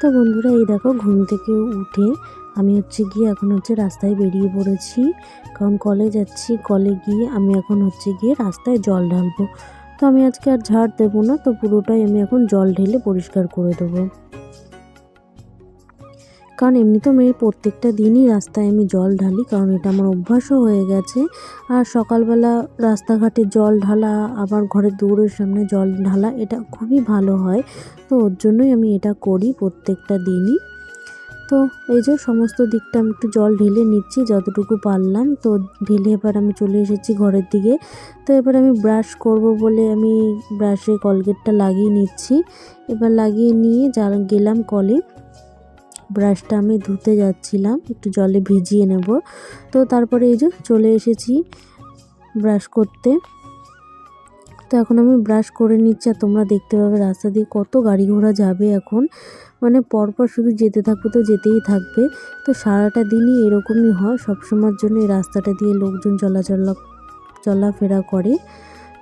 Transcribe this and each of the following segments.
তো বন্ধুরা, এই দেখো, ঘুম থেকে উঠে আমি হচ্ছে গিয়ে এখন হচ্ছে রাস্তায় বেরিয়ে পড়েছি। কারণ কলে যাচ্ছি, কলে গিয়ে আমি এখন হচ্ছে গিয়ে রাস্তায় জল ঢালবো। তো আমি আজকে আর ঝাড় দেবো না, তো পুরোটাই আমি এখন জল ঢেলে পরিষ্কার করে দেবো। কারণ এমনি তো প্রত্যেকটা দিনই রাস্তায় আমি জল ঢালি, কারণ এটা আমার অভ্যাসও হয়ে গেছে। আর সকালবেলা রাস্তাঘাটে জল ঢালা, আবার ঘরের দৌড়ের সামনে জল ঢালা, এটা খুবই ভালো হয়। তো ওর জন্যই আমি এটা করি প্রত্যেকটা দিনই। তো এই যে সমস্ত দিকটা আমি একটু জল ঢেলে নিচ্ছি, যতটুকু পারলাম। তো ঢেলে এবার আমি চলে এসেছি ঘরের দিকে। তো এবার আমি ব্রাশ করব বলে আমি ব্রাশে কলগেটটা লাগিয়ে নিচ্ছি। এবার লাগিয়ে নিয়ে যা গেলাম কলে ব্রাশটা আমি ধুতে যাচ্ছিলাম, একটু জলে ভিজিয়ে নেব। তো তারপরে এই যে চলে এসেছি ব্রাশ করতে। তো এখন আমি ব্রাশ করে নিচ্ছি, আর তোমরা দেখতে পাবে রাস্তা দিয়ে কত গাড়ি ঘোড়া যাবে এখন। মানে পরপর শুধু যেতে থাকবে তো যেতেই থাকবে। তো সারাটা দিনই এরকমই হয়, সবসময়ের জন্য এই রাস্তাটা দিয়ে লোকজন চলাচল, চলাফেরা করে।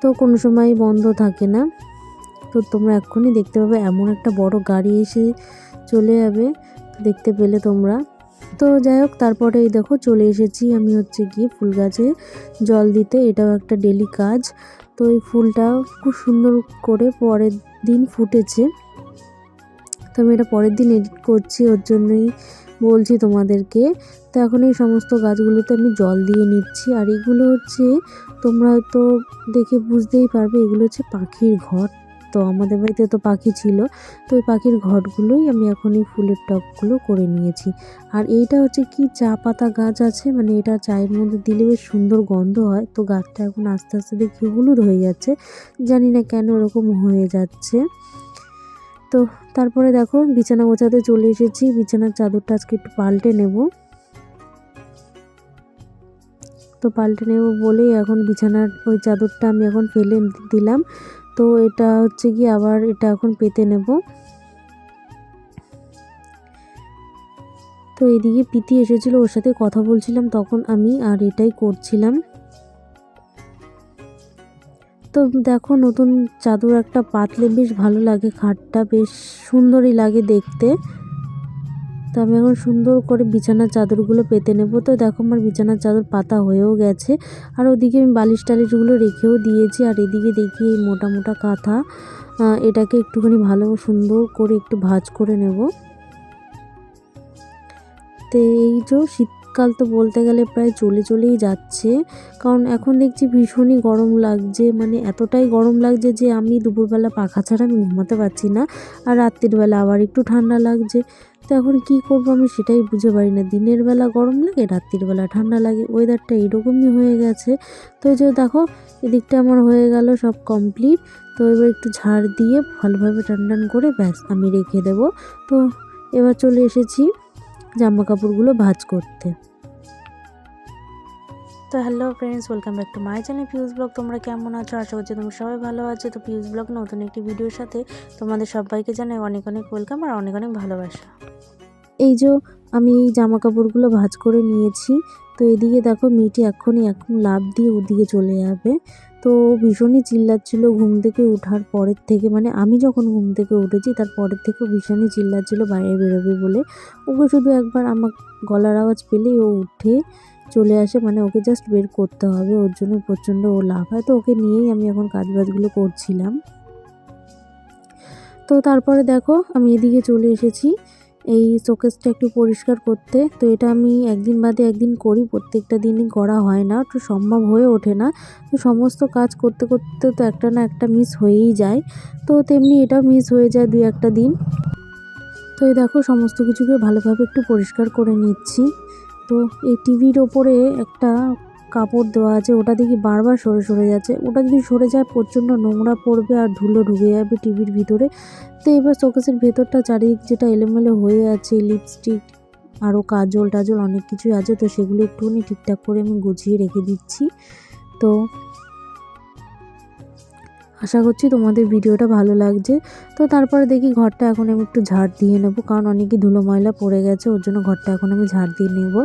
তো কোনো সময় বন্ধ থাকে না। তো তোমরা এক্ষুনি দেখতে পাবে এমন একটা বড় গাড়ি এসে চলে যাবে। দেখতে পেলে তোমরা। তো যাই হোক তারপরে এই দেখো চলে এসেছি আমি হচ্ছে গিয়ে ফুল গাছে। জল দিতে এটাও একটা ডেলি কাজ। তো এই ফুলটা খুব সুন্দর করে পরের দিন ফুটেছে। তো আমি এটা পরের দিন এডিট করছি, ওর জন্যই বলছি তোমাদেরকে। তো এখন এই সমস্ত গাছগুলোতে আমি জল দিয়ে নিচ্ছি। আর এগুলো হচ্ছে তোমরা হয়তো দেখে বুঝতেই পারবে, এগুলো হচ্ছে পাখির ঘর। তো আমাদের বাড়িতে তো পাখি ছিল, তো ওই পাখির ঘরগুলোই আমি এখন এই ফুলের টবগুলো করে নিয়েছি। আর এইটা হচ্ছে কি, চা পাতা গাছ আছে মানে এটা চায়ের মধ্যে দিলে বেশ সুন্দর গন্ধ হয়, তো গাছটা এখন আস্তে আস্তে দেখি হলুদ হয়ে যাচ্ছে, জানি না কেন ওরকম হয়ে যাচ্ছে। তো তারপরে দেখো, বিছানা গোছাতে চলে এসেছি, বিছানার চাদরটা আজকে একটু পাল্টে নেব। তো পাল্টে নেব বলেই এখন বিছানার ওই চাদরটা আমি এখন ফেলে দিলাম। তো এটা হচ্ছে কি আবার এটা এখন পেতে নেব। তো এদিকে পিতি এসেছিল, ওর সাথে কথা বলছিলাম, তখন আমি আর এটাই করছিলাম। তো দেখো নতুন চাদর একটা পাতলে বেশ ভালো লাগে, খাটটা বেশ সুন্দরই লাগে দেখতে। তো আমি এখন সুন্দর করে বিছানার চাদরগুলো পেতে নেব। তো দেখো আমার বিছানার চাদর পাতা হয়েও গেছে। আর ওদিকে আমি বালিশ টালিশগুলো রেখেও দিয়েছি। আর এদিকে দেখি এই মোটা মোটা কাঁথা। এটাকে একটুখানি ভালো সুন্দর করে একটু ভাজ করে নেব। তো এই যে শীতকাল তো বলতে গেলে প্রায় চলে চলেই যাচ্ছে। কারণ এখন দেখছি ভীষণই গরম লাগছে মানে এতটাই গরম লাগছে যে আমি দুপুরবেলা পাখা ছাড়া আমি ঘুমাতে পারছি না আর রাত্রিবেলা আবার একটু ঠান্ডা লাগছে। তো এখন কী করব আমি সেটাই বুঝে পারি না। দিনের বেলা গরম লাগে, রাত্রির বেলা ঠান্ডা লাগে ওয়েদারটা এইরকমই হয়ে গেছে। তো যে দেখো, এদিকটা আমার হয়ে গেল সব কমপ্লিট তো এবার একটু ঝাড় দিয়ে ভালোভাবে টান টান করে ব্যাস আমি রেখে দেব। তো এবার চলে এসেছি। জামা কাপড়গুলো ভাজ করতে। তো hello friends welcome back to my channel Piu's blog তোমরা কেমন আছো? আশা করছি তোমরা সবাই ভালো আছো। তো পিউজ ব্লগ নতুন একটি ভিডিওর সাথে তোমাদের সবাইকে জানাই অনেক অনেক ওয়েলকাম আর অনেক অনেক ভালোবাসা। এই যে আমি এই জামা কাপড়গুলো ভাজ করে নিয়েছি। তো এদিকে দেখো মেয়েটি এখনই এখন লাভ দিয়ে ওদিকে চলে যাবে। তো ভীষণই চিল্লাচ্ছিল ঘুম থেকে ওঠার পরের থেকে। মানে আমি যখন ঘুম থেকে উঠেছি, তার পরের থেকেও ভীষণই চিল্লাচ্ছিল বাইরে বেরোবে বলে। ওকে শুধু একবার আমার গলার আওয়াজ পেলেই ও উঠে চলে আসে। মানে ওকে জাস্ট বের করতে হবে, ওর জন্য প্রচণ্ড ও লাভ হয়। তো ওকে নিয়েই আমি এখন কাজ বাজগুলো করছিলাম। তো তারপরে দেখো আমি এদিকে চলে এসেছি। এই শোকেসটা একটু পরিষ্কার করতে। তো এটা আমি একদিন বাদে একদিন করি, প্রত্যেকটা দিনই করা হয় না, তো সম্ভব হয়ে ওঠে না। তো সমস্ত কাজ করতে করতে তো একটা না একটা মিস হয়েই যায়। তো তেমনি এটাও মিস হয়ে যায় দুই একটা দিন। তো এই দেখো সমস্ত কিছুকে ভালোভাবে একটু পরিষ্কার করে নিচ্ছি। তো এই টিভির ওপরে একটা কাপড় দেওয়া আছে, ওটা দেখি বারবার সরে সরে যাচ্ছে। ওটা যদি সরে যায়, প্রচণ্ড নোংরা পড়বে আর ধুলো ঢুকে যাবে টিভির ভিতরে। তো এবার শোকেসের ভেতরটা চারিদিক যেটা এলোমেলো হয়ে আছে লিপস্টিক আরও কাজল টাজল অনেক কিছুই আছে, তো সেগুলো একটুখানি ঠিকঠাক করে আমি গুছিয়ে রেখে দিচ্ছি। তো আশা করছি তোমাদের ভিডিওটা ভালো লাগছে। তো তারপরে দেখি ঘরটা এখন আমি একটু ঝাড় দিয়ে নেব, কারণ অনেকই ধুলো ময়লা পড়ে গেছে, ওর জন্য ঘরটা এখন আমি ঝাড় দিয়ে নেব।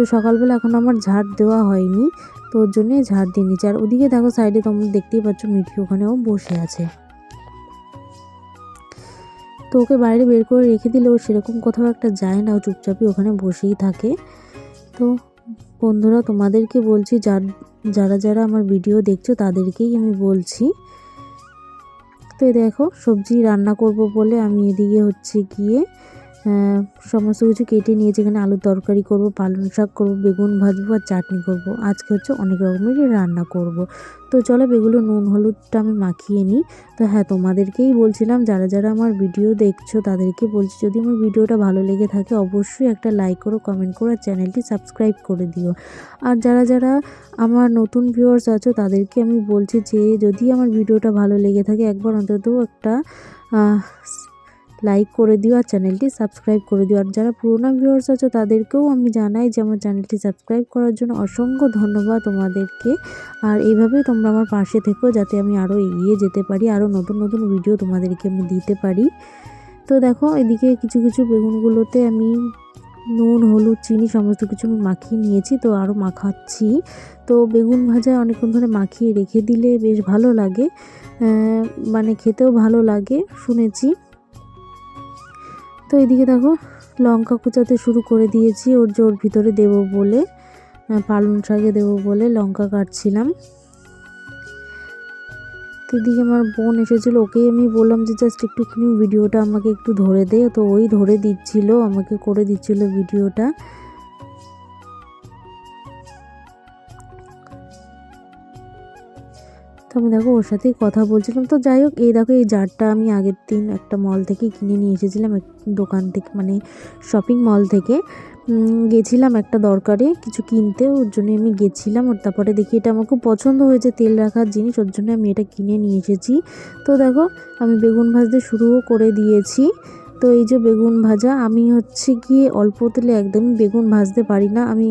তো সকালবেলা এখন আমার ঝাড় দেওয়া হয়নি, তো ওর জন্যই ঝাড় দিয়ে নিচ্ছি। আর ওদিকে দেখো সাইডে তোমরা দেখতেই পাচ্ছ মিঠি ওখানেও বসে আছে। তো ওকে বাইরে বের করে রেখে দিলেও সেরকম কোথাও একটা যায় না, ও চুপচাপই ওখানে বসেই থাকে। তো বন্ধুরা, তোমাদেরকে বলছি, যার যারা যারা আমার ভিডিও দেখছ তাদেরকেই আমি বলছি। তো দেখো, সবজি রান্না করব বলে আমি এদিকে হচ্ছে গিয়ে সমস্ত কিছু কেটে নিয়েছি এখানে আলুর তরকারি করব, পালং শাক করব, বেগুন ভাজবো আর চাটনি করব। আজকে হচ্ছে অনেক রকমেরই রান্না করব। তো চলো এগুলো নুন, হলুদটা আমি মাখিয়ে নিই। তো হ্যাঁ তোমাদেরকেই বলছিলাম, যারা যারা আমার ভিডিও দেখছ, তাদেরকে বলছি, যদি আমার ভিডিওটা ভালো লেগে থাকে, অবশ্যই একটা লাইক করো কমেন্ট করো, আর চ্যানেলটি সাবস্ক্রাইব করে দিও। আর যারা যারা আমার নতুন ভিউয়ার্স আছো, তাদেরকে আমি বলছি যে, যদি আমার ভিডিওটা ভালো লেগে থাকে, একবার অন্তত একটা লাইক করে দিও আর চ্যানেলটি সাবস্ক্রাইব করে দিও। আর যারা পুরোনো ভিউয়ার্স আছো, তাদেরকেও আমি জানাই যে আমার চ্যানেলটি সাবস্ক্রাইব করার জন্য অসংখ্য ধন্যবাদ তোমাদেরকে। আর এইভাবেই তোমরা আমার পাশে থেকো যাতে আমি আরও এগিয়ে যেতে পারি আরও নতুন নতুন ভিডিও তোমাদেরকে আমি দিতে পারি। তো দেখো, এদিকে কিছু কিছু বেগুনগুলোতে আমি নুন, হলুদ, চিনি সমস্ত কিছু আমি মাখিয়ে নিয়েছি, তো আরও মাখাচ্ছি। তো বেগুন ভাজা অনেকক্ষণ ধরে মাখিয়ে রেখে দিলে বেশ ভালো লাগে। মানে খেতেও ভালো লাগে, শুনেছি। তো এদিকে দেখো, লঙ্কা কুচাতে শুরু করে দিয়েছি, ওর জোর ভিতরে দেব বলে পালং শাকে দেব বলে লঙ্কা কাটছিলাম। তো এদিকে আমার বোন এসেছিল, ওকেই আমি বললাম যে জাস্ট একটুখানি ভিডিওটা আমাকে একটু ধরে দে, তো ওই ধরে দিচ্ছিল, আমাকে করে দিচ্ছিল ভিডিওটা। তো আমি দেখো ওর সাথেই কথা বলছিলাম। তো যাই হোক, এই দেখো এই জারটা আমি আগের দিন একটা মল থেকে কিনে নিয়ে এসেছিলাম, এক দোকান থেকে মানে শপিং মল থেকে। গেছিলাম একটা দরকারে কিছু কিনতে, ওর জন্য আমি গেছিলাম। ওর তারপরে দেখি এটা আমার খুব পছন্দ হয়েছে, তেল রাখার জিনিস, ওর জন্য আমি এটা কিনে নিয়ে এসেছি। তো দেখো, আমি বেগুন ভাজতে শুরুও করে দিয়েছি। তো এই যে বেগুন ভাজা, আমি হচ্ছে গিয়ে অল্প তেলে একদমই বেগুন ভাজতে পারি না। আমি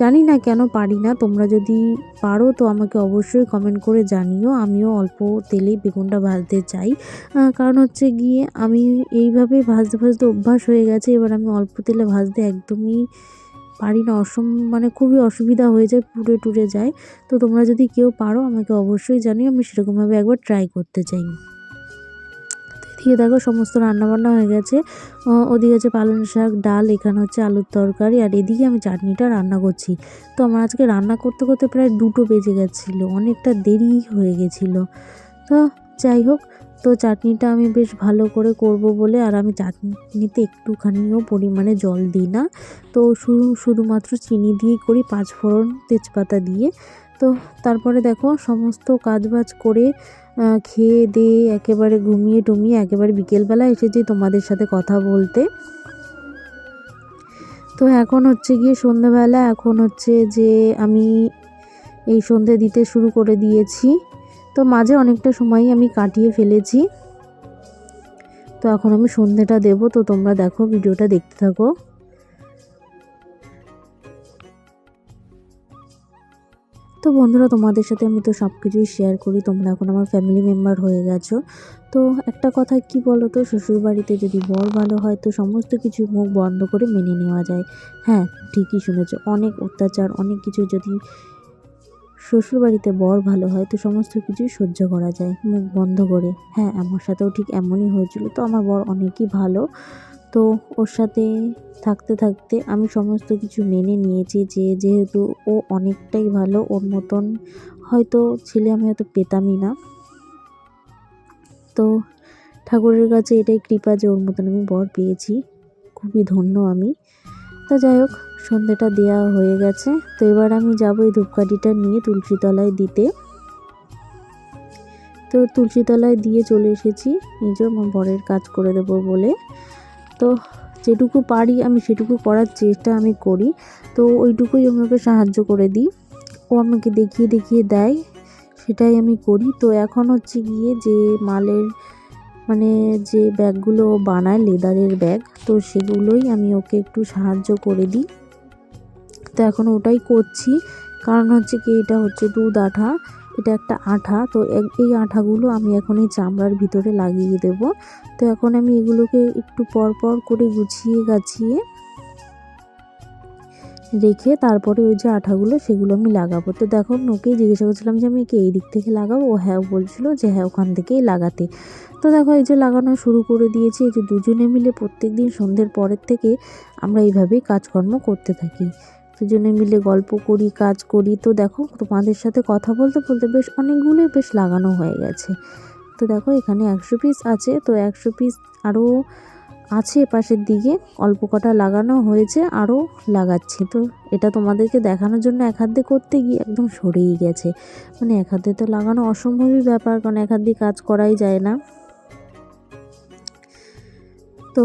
জানি না কেন পারি না, তোমরা যদি পারো তো আমাকে অবশ্যই কমেন্ট করে জানিও। আমিও অল্প তেলেই বেগুনটা ভাজতে চাই। কারণ হচ্ছে গিয়ে আমি এইভাবে ভাজতে ভাজতে অভ্যাস হয়ে গেছে, এবার আমি অল্প তেলে ভাজতে একদমই পারি না। অসম মানে খুবই অসুবিধা হয়ে যায়, পুড়ে টুড়ে যায়। তো তোমরা যদি কেউ পারো আমাকে অবশ্যই জানিও, আমি সেরকমভাবে একবার ট্রাই করতে চাই। এদিকে দেখো সমস্ত রান্নাবান্না হয়ে গেছে। ওদিকে হচ্ছে পালং শাক, ডাল, এখানে হচ্ছে আলুর তরকারি, আর এদিকে আমি চাটনিটা রান্না করছি। তো আমার আজকে রান্না করতে করতে প্রায় দুটো বেজে গেছিল, অনেকটা দেরি হয়ে গেছিল। তো যাই হোক, তো চাটনিটা আমি বেশ ভালো করে করব বলে, আর আমি চাটনিতে একটুখানিও পরিমাণে জল দিই না। তো শুধু, শুধুমাত্র চিনি দিয়েই করি, পাঁচ ফোড়ন তেজপাতা দিয়ে। তো তারপরে দেখো সমস্ত কাজবাজ করে খেয়ে দিয়ে একেবারে ঘুমিয়ে টুমিয়ে একেবারে বিকেলবেলা এসেছি তোমাদের সাথে কথা বলতে। তো এখন হচ্ছে গিয়ে সন্ধ্যাবেলা, এখন হচ্ছে যে আমি এই সন্ধে দিতে শুরু করে দিয়েছি। তো মাঝে অনেকটা সময়ই আমি কাটিয়ে ফেলেছি। তো এখন আমি সন্ধেটা দেব, তো তোমরা দেখো, ভিডিওটা দেখতে থাকো। তো বন্ধুরা, তোমাদের সাথে আমি তো সব কিছুই শেয়ার করি। তোমরা এখন আমার ফ্যামিলি মেম্বার হয়ে গেছো। তো একটা কথা কি বলো তো শ্বশুরবাড়িতে যদি বর ভালো হয়, তো সমস্ত কিছু মুখ বন্ধ করে মেনে নেওয়া যায়। হ্যাঁ ঠিকই শুনেছো, অনেক অত্যাচার, অনেক কিছু যদি শ্বশুরবাড়িতে বর ভালো হয়, তো সমস্ত কিছুই সহ্য করা যায়, মুখ বন্ধ করে। হ্যাঁ আমার সাথেও ঠিক এমনই হয়েছিল। তো আমার বর অনেকই ভালো। তো ওর সাথে থাকতে থাকতে আমি সমস্ত কিছু মেনে নিয়েছি যে যেহেতু ও অনেকটাই ভালো, ওর মতন হয়তো ছেলে আমি হয়তো পেতামই না। তো ঠাকুরের কাছে এটাই কৃপা যে ওর মতন আমি বর পেয়েছি। খুবই ধন্য আমি। তো যাই হোক সন্ধেটা দেওয়া হয়ে গেছে। তো এবার আমি যাব এই ধূপকাঠিটা নিয়ে তুলসীতলায় দিতে। তো তুলসীতলায় দিয়ে চলে এসেছি। নিজের বরের কাজ করে দেবো বলে। তো যেটুকু পারি আমি সেটুকু করার চেষ্টা আমি করি। তো ওইটুকুই আমি ওকে সাহায্য করে দিই। ও আমাকে দেখিয়ে দেখিয়ে দেয়, সেটাই আমি করি। তো এখন হচ্ছে গিয়ে যে মালের মানে যে ব্যাগগুলো বানায় লেদারের ব্যাগ, তো সেগুলোই আমি ওকে একটু সাহায্য করে দিই। তো এখন ওটাই করছি। কারণ হচ্ছে কি, এটা হচ্ছে দুধ আঠা। এটা একটা আঠা, তো এক- এই আঠাগুলো আমি এখন এই চামড়ার ভিতরে লাগিয়ে দেব। তো এখন আমি এগুলোকে একটু পর পর করে গুছিয়ে গাছিয়ে রেখে তারপরে ওই যে আঠাগুলো সেগুলো আমি লাগাবো। তো দেখো ওকেই জিজ্ঞাসা করছিলাম যে আমি কি এই দিক থেকে লাগাবো? ও হ্যাঁ বলছিল যে হ্যাঁ ওখান থেকেই লাগাতে। তো দেখো, এই যে লাগানো শুরু করে দিয়েছি। এই যে দুজনে মিলে প্রত্যেক দিন সন্ধ্যের পরের থেকে আমরা এইভাবেই কাজকর্ম করতে থাকি। দুজনে মিলে গল্প করি, কাজ করি। তো দেখো, তোমাদের সাথে কথা বলতে বলতে বেশ অনেকগুলোই বেশ লাগানো হয়ে গেছে। তো দেখো, এখানে একশো পিস আছে। তো একশো পিস আরও আছে পাশের দিকে। অল্প কটা লাগানো হয়েছে আরও লাগাচ্ছি। তো এটা তোমাদেরকে দেখানোর জন্য এক হাত দিয়ে করতে গিয়ে একদম সরেই গেছে। মানে এক হাতে তো লাগানো অসম্ভবই ব্যাপার, কারণ এক হাত দিয়ে কাজ করাই যায় না। তো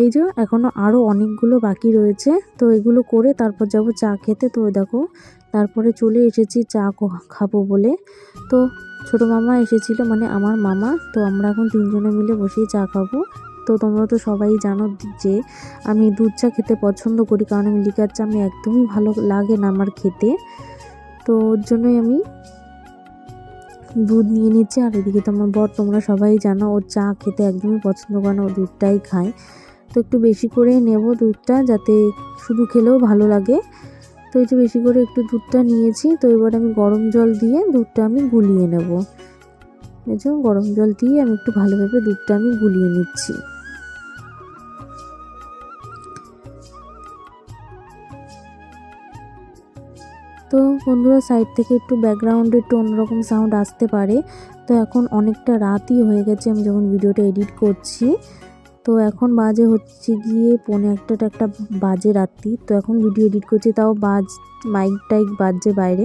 এই যে এখনও আরও অনেকগুলো বাকি রয়েছে, তো এগুলো করে তারপর যাব চা খেতে। তো দেখো, তারপরে চলে এসেছি চা খাব বলে। তো ছোটো মামা এসেছিল মানে আমার মামা, তো আমরা এখন তিনজনে মিলে বসেই চা খাব। তো তোমরা তো সবাই জানো যে আমি দুধ চা খেতে পছন্দ করি, কারণ আমি লিকার চা আমি একদমই ভালো লাগে না আমার খেতে। তো ওর জন্যই আমি দুধ নিয়ে নিচ্ছি। আর এদিকে তো আমার বর, তোমরা সবাই জানো ওর চা খেতে একদমই পছন্দ করে না, ও দুধটাই খায়। তো একটু বেশি করে নেব দুধটা যাতে শুধু খেলেও ভালো লাগে। তো এই যে বেশি করে একটু দুধটা নিয়েছি, তো এবার আমি গরম জল দিয়ে দুধটা আমি গুলিয়ে নেব। এই গরম জল দিয়ে আমি একটু ভালোভাবে দুধটা আমি গুলিয়ে নিচ্ছি। তো বন্ধুরা সাইড থেকে একটু ব্যাকগ্রাউন্ডে একটু অন্যরকম সাউন্ড আসতে পারে। তো এখন অনেকটা রাতই হয়ে গেছে আমি যখন ভিডিওটা এডিট করছি। তো এখন বাজে হচ্ছে গিয়ে পৌনে একটা একটা বাজে রাত্রি। তো এখন ভিডিও এডিট করছি তাও বাজ মাইক টাইক বাজছে বাইরে।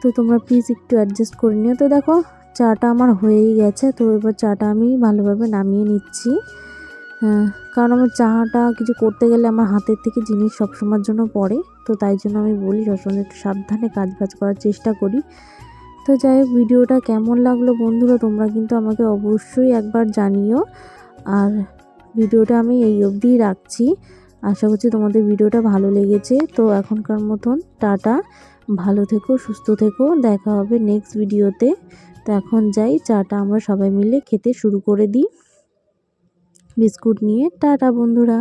তো তোমরা প্লিজ একটু অ্যাডজাস্ট করে নিও। তো দেখো চাটা আমার হয়েই গেছে তো এবার চাটা আমি ভালোভাবে নামিয়ে নিচ্ছি। হ্যাঁ, কারণ আমার চাটা কিছু করতে গেলে আমার হাতের থেকে জিনিস সবসময়ের জন্য পড়ে তো তাই জন্য আমি বলি সবসময় একটু সাবধানে কাজ বাজ করার চেষ্টা করি। তো যাই হোক ভিডিওটা কেমন লাগল বন্ধুরা তোমরা কিন্তু আমাকে অবশ্যই একবার জানিও। আর ভিডিওটা আমি এই অবধিই রাখছি। আশা করছি তোমাদের ভিডিওটা ভালো লেগেছে। তো এখনকার মতন টাটা। ভালো থেকো, সুস্থ থেকো। দেখা হবে নেক্সট ভিডিওতে। তো এখন যাই, চাটা আমরা সবাই মিলে খেতে শুরু করে দিই। বিস্কুট নিয়ে। টাটা বন্ধুরা।